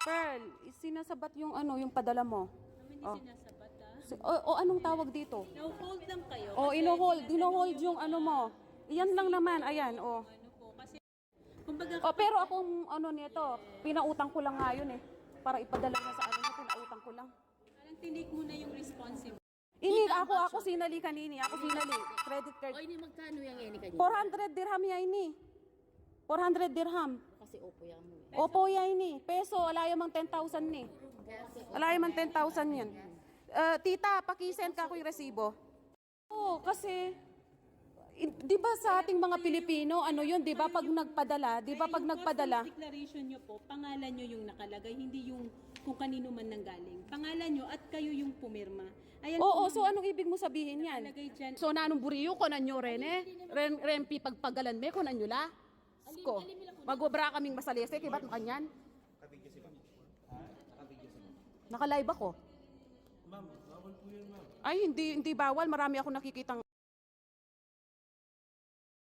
Carl, sinasabat yung ano, yung padala mo. Kami Oh. ni sinasabat ah. Si- O, o anong tawag dito? No-hold lang kayo. O, kasi ino-hold, tinatanong ino-hold yung ano mo. Iyan lang naman, ayan, o. Ano po, kasi, kumbaga, O, pero akong ano nito, pinautang ko lang nga yun eh. Para ipadala na sa ano mo, pinautang ko lang. parang tinik mo na yung responsible. Ini, ako, ako sinali kanini, ako sinali. Credit card. O, ini magkano yung ini kanina? 400 dirham ya ini. 400 dirham. Kasi opo yan mo. eh. Opo ya ini. Peso, wala mang 10,000 ni. Wala mang 10,000 yan. Eh, tita, pakisend ka ko yung resibo. Oo, kasi 'di ba sa ating mga Pilipino, ano 'yun, 'di ba pag nagpadala, 'di ba pag Yung nagpadala, customs declaration nyo po, pangalan nyo yung nakalagay, hindi yung kung kanino man nanggaling. Pangalan nyo at kayo yung pumirma. Ayan Oo, po, so anong ibig mo sabihin yan? nakalagay dyan. So nanong buriyo ko nanyo rene? Ren rempi pagpagalan me ko nanyo la? Ko. Magwabra kaming masalese kibat mo kanyan? Naka-live ako. Ma'am, bawal po yun, ma'am. Ay, hindi hindi bawal. Marami ako nakikitang